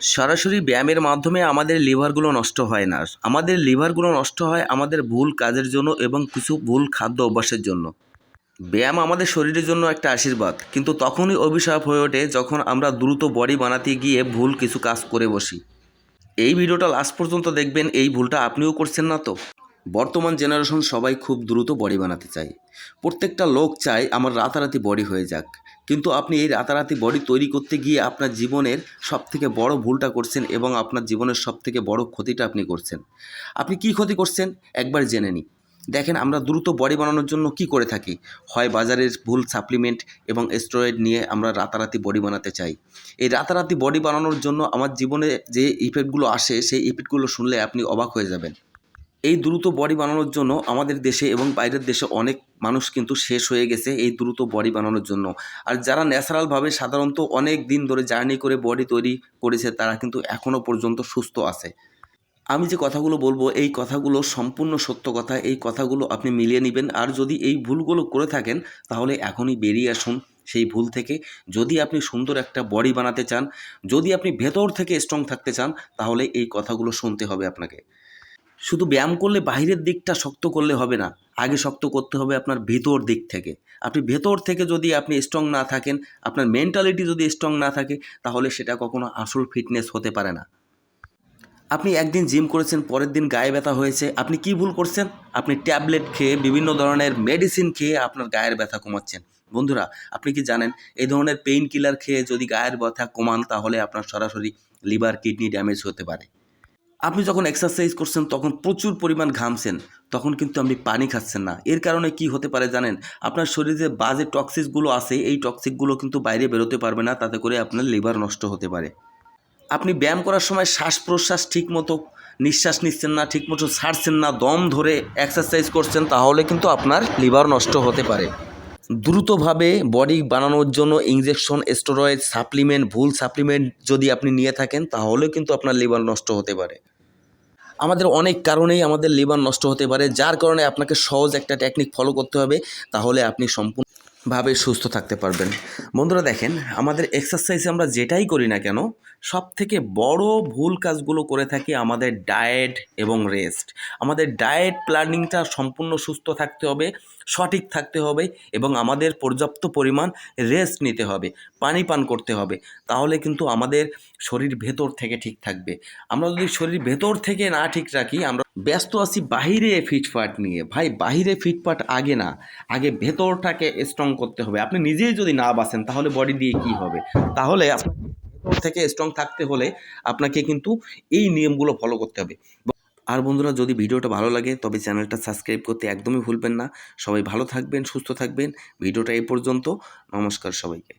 সরাসরি ব্যায়ামের মাধ্যমে আমাদের লিভারগুলো নষ্ট হয় না। আমাদের লিভারগুলো নষ্ট হয় আমাদের ভুল কাজের জন্য এবং কিছু ভুল খাদ্য অভ্যাসের জন্য। ব্যায়াম আমাদের শরীরের জন্য একটা আশীর্বাদ, কিন্তু তখনই অভিশাপ হয়ে ওঠে যখন আমরা দ্রুত বডি বানাতে গিয়ে ভুল কিছু কাজ করে বসি। এই ভিডিওটা লাস্ট পর্যন্ত দেখবেন, এই ভুলটা আপনিও করছেন না তো? বর্তমান জেনারেশন সবাই খুব দ্রুত বডি বানাতে চায়। প্রত্যেকটা লোক চায় আমার রাতারাতি বডি হয়ে যাক। কিন্তু আপনি এই রাতারাতি বডি তৈরি করতে গিয়ে আপনার জীবনের সব থেকে বড় ভুলটা করছেন এবং আপনার জীবনের সব থেকে বড় ক্ষতিটা আপনি করছেন। আপনি কি ক্ষতি করছেন? একবার জেনে নিই দেখেন, আমরা দ্রুত বডি বানানোর জন্য কি করে থাকি? হয় বাজারের ভুল সাপ্লিমেন্ট এবং স্টেরয়েড নিয়ে আমরা রাতারাতি বডি বানাতে চাই। এই রাতারাতি বডি বানানোর জন্য আমার জীবনে যে ইফেক্টগুলো আসে, সেই ইফেক্টগুলো শুনলে আপনি অবাক হয়ে যাবেন। এই দ্রুত বডি বানানোর জন্য আমাদের দেশে এবং বাইরের দেশে অনেক মানুষ কিন্তু শেষ হয়ে গেছে এই দ্রুত বডি বানানোর জন্য। আর যারা ন্যাচারালভাবে সাধারণত অনেক দিন ধরে জার্নি করে বডি তৈরি করেছে, তারা কিন্তু এখনও পর্যন্ত সুস্থ আছে। আমি যে কথাগুলো বলব, এই কথাগুলো সম্পূর্ণ সত্য কথা। এই কথাগুলো আপনি মিলিয়ে নেবেন। আর যদি এই ভুলগুলো করে থাকেন, তাহলে এখনই বেরিয়ে আসুন সেই ভুল থেকে। যদি আপনি সুন্দর একটা বডি বানাতে চান, যদি আপনি ভেতর থেকে স্ট্রং থাকতে চান, তাহলে এই কথাগুলো শুনতে হবে আপনাকে। শুধু ব্যায়াম করলে বাইরের দিকটা শক্ত করলে হবে না, আগে শক্ত করতে হবে আপনার ভেতর দিক থেকে। আপনি ভেতর থেকে যদি আপনি স্ট্রং না থাকেন, আপনার মেন্টালিটি যদি স্ট্রং না থাকে, তাহলে সেটা কখনো আসল ফিটনেস হতে পারে না। আপনি একদিন জিম করেছেন, পরের দিন গায়ে ব্যথা হয়েছে, আপনি কি ভুল করছেন? আপনি ট্যাবলেট খেয়ে, বিভিন্ন ধরনের মেডিসিন খেয়ে আপনার গায়ের ব্যথা কমাচ্ছেন। বন্ধুরা, আপনি কি জানেন, এই ধরনের পেইন কিলার খেয়ে যদি গায়ের ব্যথা কমান, তাহলে আপনার সরাসরি লিভার কিডনি ড্যামেজ হতে পারে। আপনি যখন এক্সারসাইজ করছেন, তখন প্রচুর পরিমাণ ঘামছেন, তখন কিন্তু আপনি পানি খাচ্ছেন না। এর কারণে কি হতে পারে জানেন? আপনার শরীরে বাজে টক্সিকগুলো আছে, এই টক্সিকগুলো কিন্তু বাইরে বেরোতে পারবে না, তাতে করে আপনার লিভার নষ্ট হতে পারে। আপনি ব্যায়াম করার সময় শ্বাস প্রশ্বাস ঠিক মতো নিঃশ্বাস নিচ্ছেন না ঠিক মতো ছাড়ছেন না, দম ধরে এক্সারসাইজ করছেন, তাহলে কিন্তু আপনার লিভার নষ্ট হতে পারে। দ্রুতভাবে বডি বানানোর জন্য ইঞ্জেকশন স্টেরয়েড সাপ্লিমেন্ট ভুল সাপ্লিমেন্ট যদি আপনি নিয়ে থাকেন, তাহলে কিন্তু আপনার লিভার নষ্ট হতে পারে। আমাদের অনেক কারণেই আমাদের লিভার নষ্ট হতে পারে, যার কারণে আপনাকে সহজ একটা টেকনিক ফলো করতে হবে, তাহলে আপনি সম্পূর্ণভাবে সুস্থ থাকতে পারবেন। বন্ধুরা দেখেন, আমাদের এক্সারসাইজে আমরা যেটাই করি না কেন সব থেকে বড় ভুল কাজগুলো করে থাকি আমাদের ডায়েট এবং রেস্ট আমাদের ডায়েট প্ল্যানিংটা সম্পূর্ণ সুস্থ থাকতে হবে, সঠিক থাকতে হবে এবং আমাদের পর্যাপ্ত পরিমাণ রেস্ট নিতে হবে, পানি পান করতে হবে। তাহলে কিন্তু আমাদের শরীর ভেতর থেকে ঠিক থাকবে। আমরা যদি শরীর ভেতর থেকে না ঠিক রাখি, আমরা ব্যস্ত আছি বাহিরে ফিটফাট নিয়ে। ভাই, বাহিরে ফিটফাট আগে না। আগে ভেতরটাকে স্ট্রং করতে হবে। আপনি নিজেই যদি না বাসেন, তাহলে বডি দিয়ে কি হবে? তাহলে ভেতর থেকে স্ট্রং থাকতে হলে আপনাকে কিন্তু এই নিয়মগুলো ফলো করতে হবে। আর বন্ধুরা, যদি ভিডিওটা ভালো লাগে, তবে চ্যানেলটা সাবস্ক্রাইব করতে একদমই ভুলবেন না। সবাই ভালো থাকবেন, সুস্থ থাকবেন। ভিডিওটা এই পর্যন্ত। নমস্কার সবাইকে।